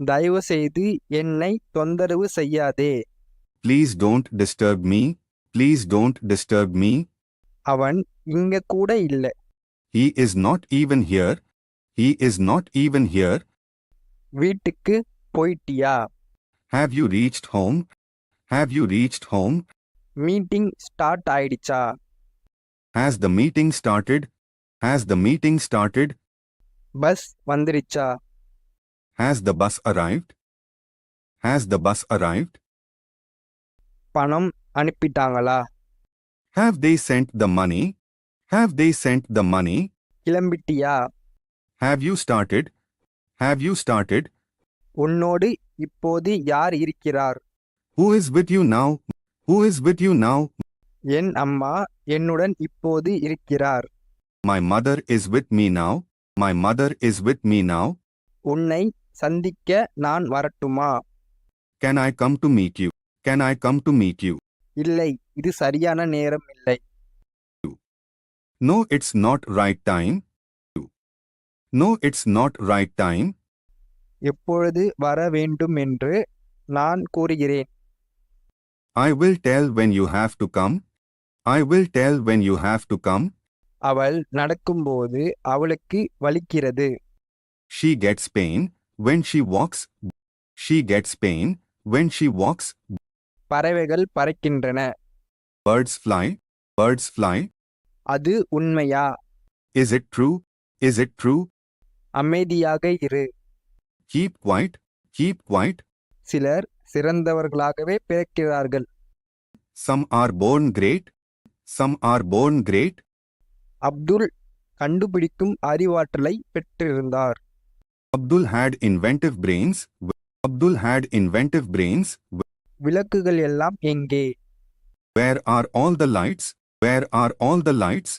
தயவு செய்து என்னை தொந்தரவு செய்யாதே Please don't disturb me. Please don't disturb me. அவன் இங்க கூட இல்ல He is not even here. He is not even here. வீட்டுக்கு போயிட்டியா Have you reached home? Have you reached home? Meeting start ஆயிடுச்சா Has the meeting started? Has the meeting started? Bus வந்துருச்சா Has the bus arrived? Has the bus arrived? பணம் அனுப்பிட்டாங்களா Have they sent the money? Have they sent the money? கிளம்பிட்டியா Have you started? Have you started? உன்னோடு இப்போது யார் இருக்கிறார் Who is with you now? Who is with you now? என் அம்மா என்னுடன் இப்போது இருக்கிறார் My mother is with me now. My mother is with me now. உன்னை சந்திக்க நான் வரட்டுமா Can I come to meet you? Can I come to meet you? இல்லை இது சரியான நேரம் இல்லை No, it's not right time. No, it's not right time. எப்பொழுது வர வேண்டும் என்று நான் கூறுகிறேன் I will tell when you have to come. I will tell when you have to come. அவள் நடக்கும்போது அவளுக்கு வலிக்கிறது She gets pain when she walks. She gets pain when she walks. பறவைகள் பறக்கின்றன Birds fly. Birds fly. அது உண்மையா Is it true? Is it true? அமைதியாக இரு Keep quiet. Keep quiet. சிலர் சிறந்தவர்களாகவே பிறக்கிறார்கள் Some are born great. Some are born great. Abdul கண்டுபிடிக்கும் அறிவாற்றலை பெற்றிருந்தார் Abdul had inventive brains. Abdul had inventive brains. விளக்குகள் எல்லாம் எங்கே Where are all the lights? Where are all the lights?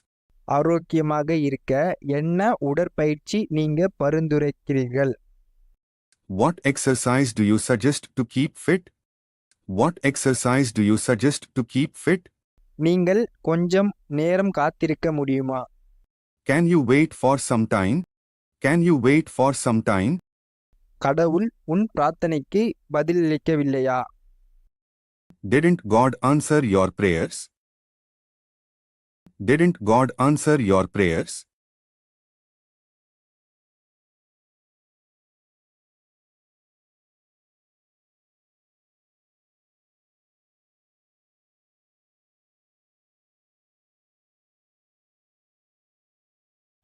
ஆரோக்கியமாக இருக்க என்ன உடற்பயிற்சி நீங்க பரிந்துரைக்கிறீர்கள் What exercise do you suggest to keep fit? What exercise do you suggest to keep fit? நீங்கள் கொஞ்சம் நேரம் காத்திருக்க முடியுமா Can you wait for some time? Can you wait for some time? கடவுள் உன் பிரார்த்தனைக்கு பதிலளிக்கவில்லையா Didn't God answer your prayers? Didn't God answer your prayers?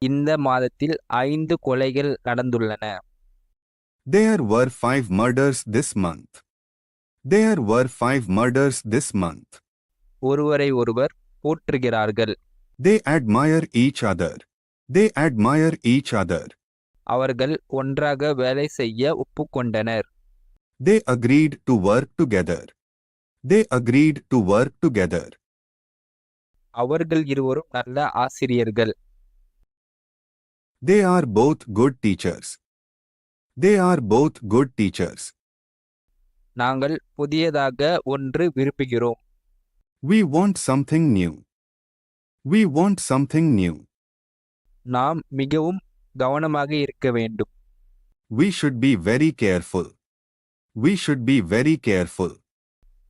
இந்த மாதத்தில் ஐந்து கொலைகள் நடந்துள்ளன There were five murders this month. There were five murders this month. ஒருவரை ஒருவர் போற்றுகிறார்கள் They admire each other. They admire each other. அவர்கள் ஒன்றாக வேலை செய்ய ஒப்புக்கொண்டனர் They agreed to work together. They agreed to work together. அவர்கள் இருவரும் நல்ல ஆசிரியர்கள் They are both good teachers. They are both good teachers. நாங்கள் புதியதாக ஒன்று விரும்புகிறோம் We want something new. We want something new. நாம் மிகவும் கவனமாக இருக்க வேண்டும் We should be very careful. We should be very careful.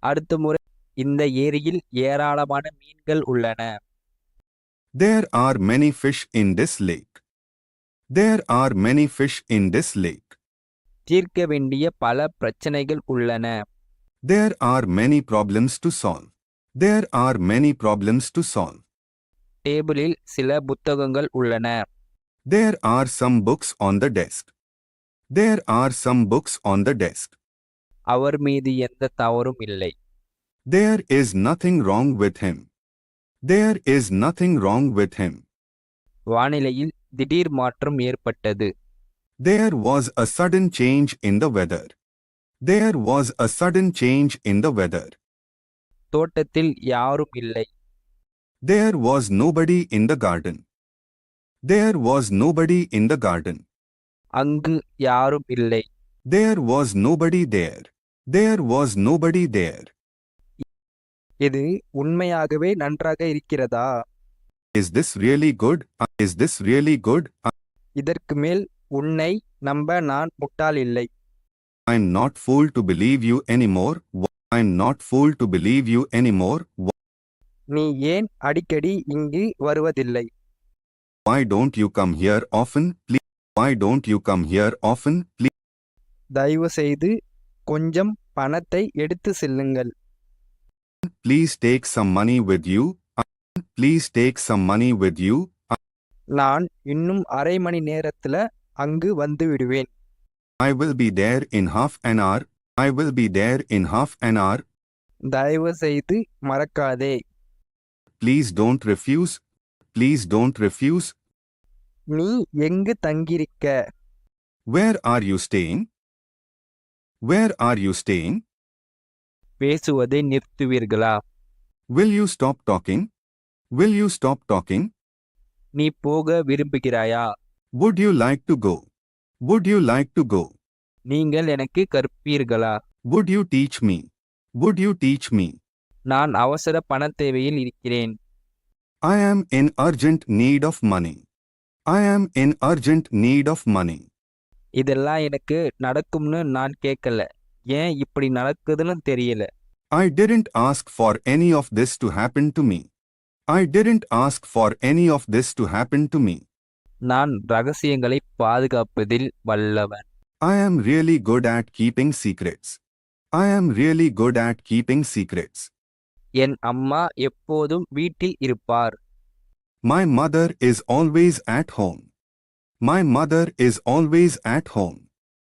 அடுத்த முறை இந்த ஏரியில் ஏராளமான மீன்கள் உள்ளன There are many fish in this lake. There are many fish in this lake. தீர்க்க வேண்டிய பல பிரச்சனைகள் உள்ளன There are many problems to solve. There are many problems to solve. டேபிளில் சில புத்தகங்கள் உள்ளன There are some books on the desk. There are some books on the desk. அவர் மீது எந்த தவறும் இல்லை There is nothing wrong with him. There is nothing wrong with him. வானிலையில் திடீர் மாற்றம் ஏற்பட்டது There was a sudden change in the weather. There was a sudden change in the weather. தோட்டத்தில் யாரும் இல்லை There was nobody in the garden. There was nobody in the garden. அங்கு யாரும் இல்லை There was nobody there. There was nobody there. இது உண்மையாகவே நன்றாக இருக்கிறதா Is this really good? Uh, Is this really good? Uh, இதற்கு மேல் உன்னை நம்ப நான் முட்டாள் இல்லை I'm not fool to believe you anymore. Wh- I'm not fool to believe you anymore. Wh- நீ ஏன் அடிக்கடி இங்கு வருவதில்லை Why don't you come here often? Please. Why don't you come here often? Please. தயவு செய்து கொஞ்சம் பணத்தை எடுத்து செல்லுங்கள் Please take some money with you. Uh, Please take some money with you. நான் இன்னும் அரை மணி நேரத்துல அங்கு வந்து விடுவேன் I will be there in half an hour. I will be there in half an hour. தயவு செய்து மறக்காதே Please don't refuse. Please don't refuse. நீ எங்கு தங்கியிருக்க Where are you staying? Where are you staying? பேசுவதை நிறுத்துவீர்களா Will you stop talking? Will you stop talking? நீ போக விரும்புகிறாயா Would you like to go? Would you like to go? நீங்கள் எனக்கு கற்பீர்களா Would you teach me? Would you teach me? நான் அவசர பணத் தேவையில் இருக்கிறேன் I am in urgent need of money. I am in urgent need of money. இதெல்லாம் எனக்கு நடக்கும்னு நான் கேட்கல ஏன் இப்படி நடக்குதுன்னு தெரியல I didn't ask for any of this to happen to me. I didn't ask for any of this to happen to me. நான் ரகசியங்களை பாதுகாப்பதில் வல்லவன் I am really good at keeping secrets. I am really good at keeping secrets. என் அம்மா எப்போதும் வீட்டில் இருப்பார் My mother is always at home. My mother is always at home.